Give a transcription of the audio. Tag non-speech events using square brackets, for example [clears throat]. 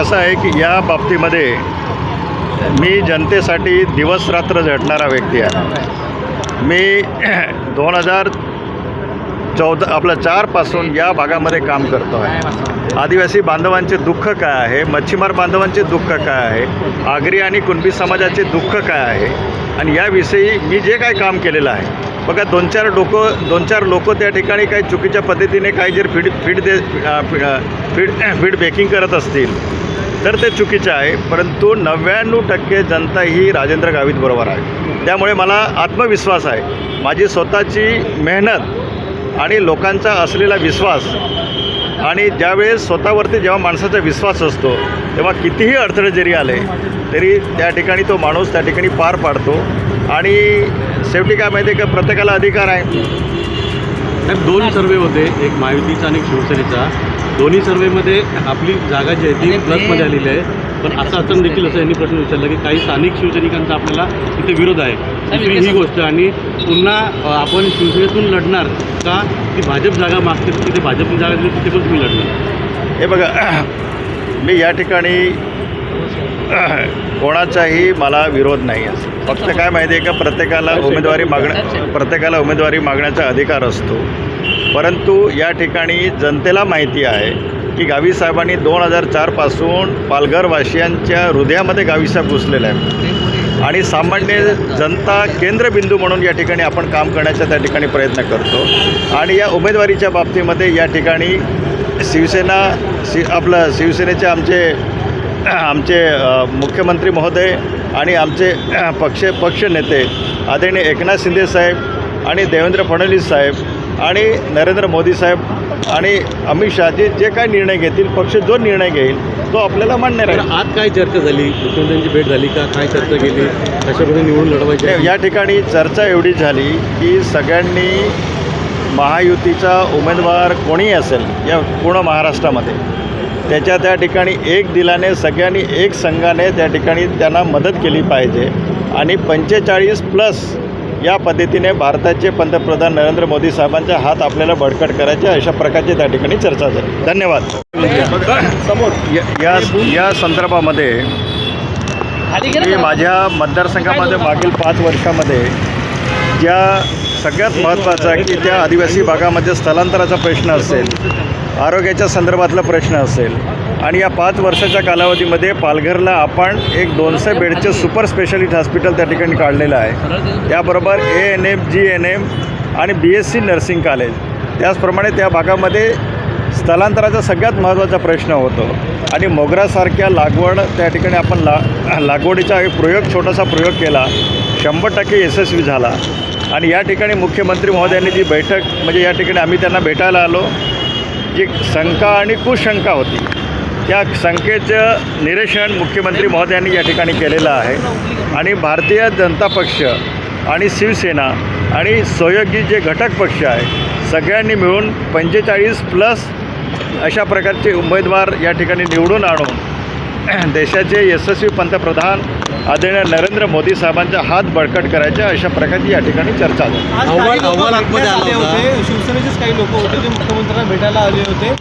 कसं आहे की या बाबतीमध्ये मी जनतेसाठी दिवसरात्र झटणारा व्यक्ती आहे. मी [clears throat] दोन हजार चौदा आपलं चारपासून या भागामध्ये काम करतो आहे. आदिवासी बांधवांचे दुःख काय आहे? मच्छीमार बांधवांचे दुःख काय आहे? आगरी आणि कुणबी समाजाचे दुःख काय आहे? आणि याविषयी मी जे काय काम केलेलं आहे बघा दोन चार डोकं दोन चार लोक त्या ठिकाणी काही चुकीच्या पद्धतीने काही जर फीड फीड दे फीड [clears throat] फीड बेकिंग करत असतील तर ते चुकीचं आहे. परंतु नव्याण्णव टक्के जनता ही राजेंद्र गावित बरोबर आहे. त्यामुळे मला आत्मविश्वास आहे. माझी स्वतःची मेहनत आणि लोकांचा असलेला विश्वास आणि ज्यावेळेस स्वतःवरती जेव्हा माणसाचा विश्वास असतो तेव्हा कितीही अडथळे जरी आले तरी त्या ठिकाणी तो माणूस त्या ठिकाणी पार पाडतो. आणि शेवटी काय माहिती आहे का? प्रत्येकाला अधिकार आहे. साहेब दोन सर्वे होते एक महायुतीचा आणि एक शिवसेनेचा. दोन्ही सर्वेमध्ये आपली जागा जी आहे ती प्लसमध्ये आलेली आहे. पण असं असताना देखील असं यांनी प्रश्न विचारला की काही स्थानिक शिवसैनिकांचा आपल्याला इथे विरोध आहे. दुसरी ही गोष्ट आणि पुन्हा आपण शिवसेनेतून लढणार का ती भाजप जागा मागते? तिथे भाजपची जागा दिली तिथे पण तुम्ही लढणार. हे बघा मी या ठिकाणी कोणाचाही मला विरोध नाही आहे. फक्त काय माहिती आहे का? प्रत्येकाला उमेदवारी मागण्या प्रत्येकाला उमेदवारी मागण्याचा अधिकार असतो. परंतु या ठिकाणी जनतेला माहिती आहे की गावी साहेबांनी दोन हजार चारपासून पालघरवासियांच्या हृदयामध्ये गावीसाहेब घुसलेले आहे आणि सामान्य जनता केंद्रबिंदू म्हणून या ठिकाणी आपण काम करण्याचा त्या ठिकाणी प्रयत्न करतो. आणि या उमेदवारीच्या बाबतीमध्ये या ठिकाणी शिवसेना शि आपलं शिवसेनेचे आमचे आमचे मुख्यमंत्री महोदय आणि आमचे अ, [clears throat] पक्ष पक्षनेते आदरणीय एकनाथ शिंदे साहेब आणि देवेंद्र फडणवीस साहेब आणि नरेंद्र मोदी साहेब आणि अमित शहाजी जे काय निर्णय घेतील पक्ष जो निर्णय घेईल तो आपल्याला मान्य राहील. आज काय चर्चा झाली? मुख्यमंत्र्यांची भेट झाली का? काय चर्चा केली? कशाप्रकारे निवडून लढवायची या ठिकाणी चर्चा एवढी झाली की सगळ्यांनी महायुतीचा उमेदवार कोणीही असेल या पूर्ण महाराष्ट्रामध्ये त्याच्या त्या ठिकाणी एक दिलाने सगळ्यांनी एक संघाने त्या ठिकाणी त्यांना मदत केली पाहिजे. आणि पंचेचाळीस प्लस या पद्धतीने भारताचे पंतप्रधान नरेंद्र मोदी साहेबांचा हात आपल्याला बळकट करायचे अशा प्रकारची त्या ठिकाणी चर्चा झाली. धन्यवाद. या- या या संदर्भामध्ये मी माझ्या मतदारसंघामध्ये मागील पाच वर्षामध्ये ज्या सगळ्यात महत्त्वाचा की त्या आदिवासी भागामध्ये स्थलांतराचा प्रश्न असेल आरोग्याच्या संदर्भातला प्रश्न असेल आणि या पाच वर्षाच्या कालावधीमध्ये पालघरला आपण एक दोनशे बेडचे सुपर स्पेशालिटी हॉस्पिटल त्या ठिकाणी काढलेलं आहे. त्याबरोबर A N M G N M आणि B S C nursing college. त्याचप्रमाणे त्या भागामध्ये स्थलांतराचा सगळ्यात महत्त्वाचा प्रश्न होतो आणि मोगरासारख्या लागवड त्या ठिकाणी आपण ला लागवडीचा एक प्रयोग छोटासा प्रयोग केला शंभर टक्के यशस्वी झाला. आणि या ठिकाणी मुख्यमंत्री महोदयांनी जी बैठक म्हणजे या ठिकाणी आम्ही त्यांना भेटायला आलो जी शंका आणि कुशंका होती त्या शंकेचं निरीक्षण मुख्यमंत्री महोदयांनी या ठिकाणी केलेलं आहे. आणि भारतीय जनता पक्ष आणि शिवसेना आणि सहयोगी जे घटक पक्ष आहे सगळ्यांनी मिळून पंचेचाळीस प्लस अशा प्रकारचे उमेदवार या ठिकाणी निवडून आणून देशाचे यशस्वी पंतप्रधान आदरणीय नरेंद्र मोदी साहेबांचा हात बळकट करायच्या अशा प्रकारची या ठिकाणी चर्चा झाली. शिवसेनेचेच काही लोक होते जे मुख्यमंत्र्यांना भेटायला आले होते.